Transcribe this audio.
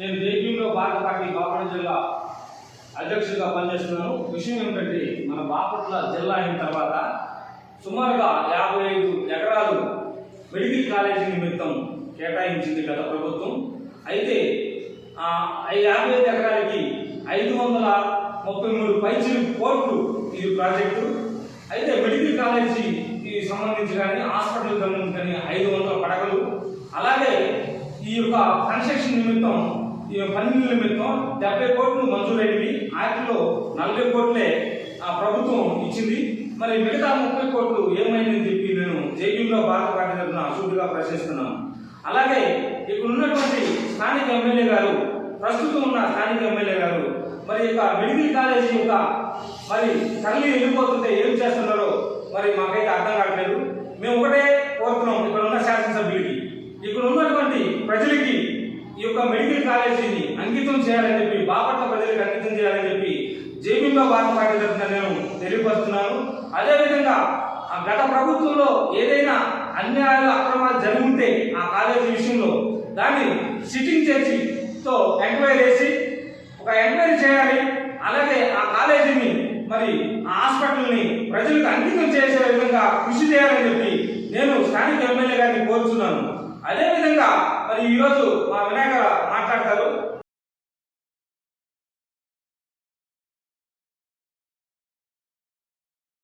నేను జేపీలో భారత పార్టీ బాపట్ల జిల్లా అధ్యక్షుడిగా పనిచేస్తున్నాను. విషయం ఏమిటంటే మన బాపట్ల జిల్లా అయిన తర్వాత సుమారుగా యాభై ఐదు ఎకరాలు మెడికల్ కాలేజీ నిమిత్తం కేటాయించింది గత ప్రభుత్వం. అయితే యాభై ఐదు ఎకరాలకి ఐదు వందల ముప్పై మూడు పైచిలు కోట్లు ఇది ప్రాజెక్టు. అయితే మెడికల్ కాలేజీకి సంబంధించి కానీ హాస్పిటల్ సంబంధించి కానీ ఐదు వందల పడగలు అలాగే ఈ యొక్క కన్స్ట్రక్షన్ నిమిత్తం ఈ నిమిత్తం డెబ్బై కోట్లు మంజూరైనవి. వాటిలో నలభై కోట్లే ఆ ప్రభుత్వం ఇచ్చింది. మరి మిగతా ముప్పై కోట్లు ఏమైందని చెప్పి నేను జైబీలో భారత పార్టీ తరఫున అసూటిగా ప్రశ్నిస్తున్నాను. అలాగే ఇక్కడ ఉన్నటువంటి స్థానిక ఎమ్మెల్యే గారు ప్రస్తుతం ఉన్న స్థానిక ఎమ్మెల్యే గారు మరి యొక్క మెడికల్ కాలేజీ యొక్క మరి తల్లి వెళ్ళిపోతుంటే ఏం చేస్తున్నారో మరి మాకైతే అర్థం కావట్లేదు. మేము ఒకటే కోరుతున్నాం ఇక్కడ ఉన్న శాసనసభ్యులకి. ఇక్కడ ఉన్నటువంటి ప్రజలకి ఈ యొక్క మెడికల్ కాలేజీని అంకితం చేయాలని చెప్పి బాపట్ల ప్రజలకు అంకితం చేయాలని చెప్పి జేబీలో భారత పార్టీ తరఫున నేను తెలియపరుస్తున్నాను. అదేవిధంగా ఆ గత ప్రభుత్వంలో ఏదైనా అన్యాయాలు అక్రమాలు జరిగి ఉంటే ఆ కాలేజీ విషయంలో దాన్ని సిట్టింగ్ చర్చితో ఎంక్వైరీ చేసి ఒక ఎంక్వైరీ చేయాలి. అలాగే ఆ కాలేజీని మరి ఆ హాస్పిటల్ని ప్రజలకు అంకితం చేసే విధంగా కృషి చేయాలని చెప్పి నేను స్థానిక ఎమ్మెల్యే గారిని కోరుతున్నాను అదేవిధంగా మరి ఈరోజు మా వినాయక మాట్లాడతారు